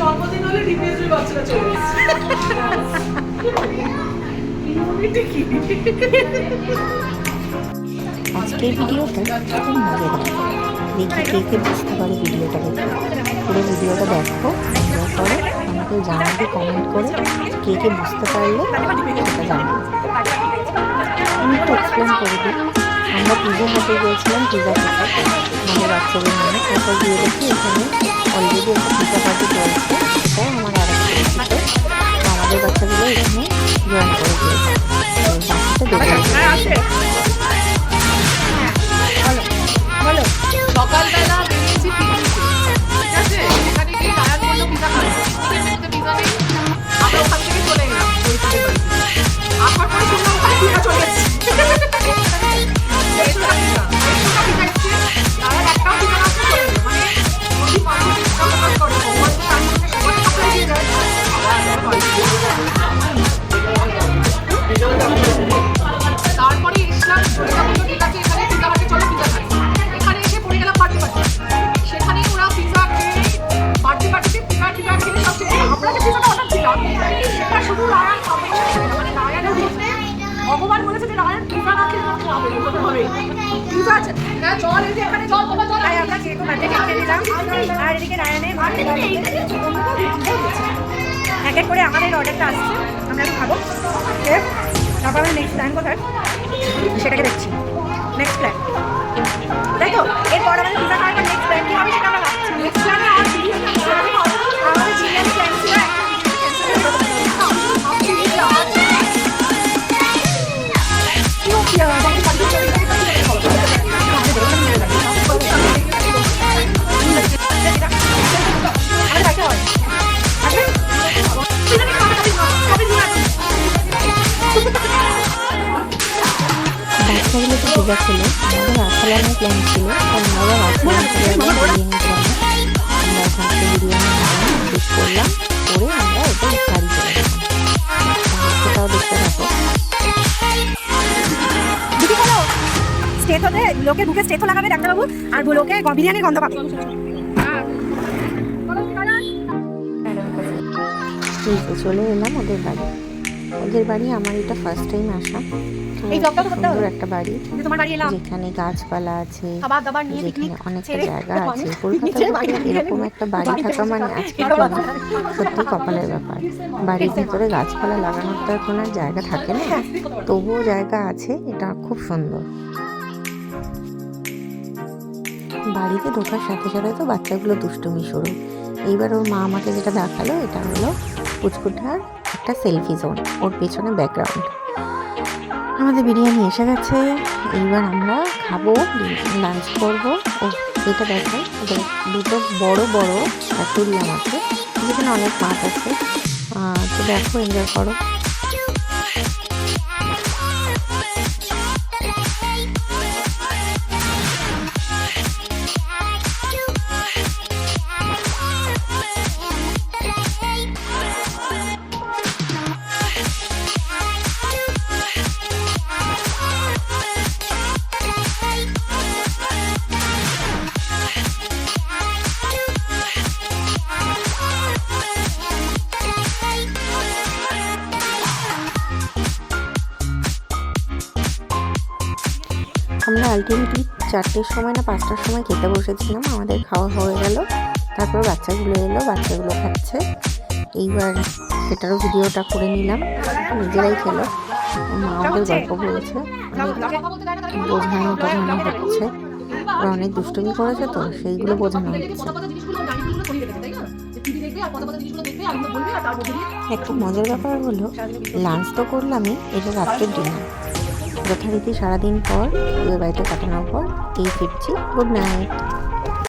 জন্মদিন হলে বাচ্চারা চলে? আজকের ভিডিওটা খুব মজাদার দেখি কে কে বুঝতে পারে ভিডিওটা দেখে পুরো ভিডিওটা দেখো, দেখার পরে আমাকে জানাবে কমেন্ট করে কে কে বুঝতে পারলে সেটা জানাবে। আমি একটু এক্সপ্লেন করে দিই। আমরা পিজা হাটে গিয়েছিলাম পিজা খেতে আমাদের বাচ্চাদের নিয়ে তারপর গিয়ে দেখি এখানে অলরেডি একটা পিজা পার্টি চলছে। সেটাই আমার আর একটা আমাদের বাচ্চাগুলো এখানে জয়েন করে দিয়েছে। তো দেখে সকালবেলা পিজা আছে হ্যাঁ জল এই যে তাই আমরা কেক বার্থডে খেয়ে নিলাম, আর এক এক করে আমাদের অর্ডারটা আসছে, আমরা একটু খাব। তারপর আমরা নেক্সট প্ল্যান কোথায়? সেটাকে দেখছি। নেক্সট প্ল্যান পিজা খেলো আমাদের প্ল্যান ছিল তো আমরা আসালাম চলে এলাম বিরিয়ানির জন্য আমরা ওখান থেকে বিরিয়ানি বুক করলাম করে আমরা ওটা বাড়ি চলে গেলাম সেটাও দেখতে থাকো স্টেট হতে লোকে বুকে স্টেট লাগাবে ডাক্তারবাবু আর লোকে বিরিয়ানির গন্ধ পাবে চলে এলাম ওদের বাড়ি ওদের বাড়ি আমার এটা ফার্স্ট টাইম আসা। সুন্দর একটা বাড়ি। যে তোমার বাড়ি এলাম। যেখানে গাছপালা আছে খাবার দাবার নিয়ে যেখানে পিকনিক অনেকটা জায়গা আছে। কলকাতায় এরকম একটা বাড়ি থাকা মানে আজকে সত্যি কপালের ব্যাপার। বাড়ির ভিতরে গাছপালা লাগানোর তো এখন আর জায়গা থাকে না। হ্যাঁ। তবুও জায়গা আছে এটা খুব সুন্দর। বাড়িতে ঢোকার সাথে সাথে তো বাচ্চাগুলো দুষ্টুমি শুরু। এইবার ওর মা আমাকে যেটা দেখাল এটা হলো পুচকুটার একটা সেলফি জোন ওর পেছনে ব্যাকগ্রাউন্ড আমাদের বিরিয়ানি এসে গেছে। এইবার আমরা খাব লাঞ্চ করব। ও এটা দেখো দুটো বড় বড় অ্যাকুরিয়াম আছে যেখানে অনেক মাছ আছে। তো দেখো এনজয় করো। আলটিমেটলি চারটের সময় না পাঁচটার সময় খেতে বসেছিলাম আমাদের খাওয়া হয়ে গেল। তারপর বাচ্চাগুলো এলো বাচ্চাগুলো খাচ্ছে। এইবার সেটারও ভিডিওটা করে নিলাম। নিজেরাই খেলো। ওদের গল্প বলছে। বোঝানো টোঝানো হচ্ছে ওরা অনেক দুষ্টুমি করেছে তো সেইগুলো বোঝানো হচ্ছে। একটা মজার ব্যাপার হলো লাঞ্চ তো করলামই এটা রাত্রের ডিনার যথারীতি সারাদিন পর ওদের বাড়িতে কাটানোর পর এই ফিরছি গুড নাইট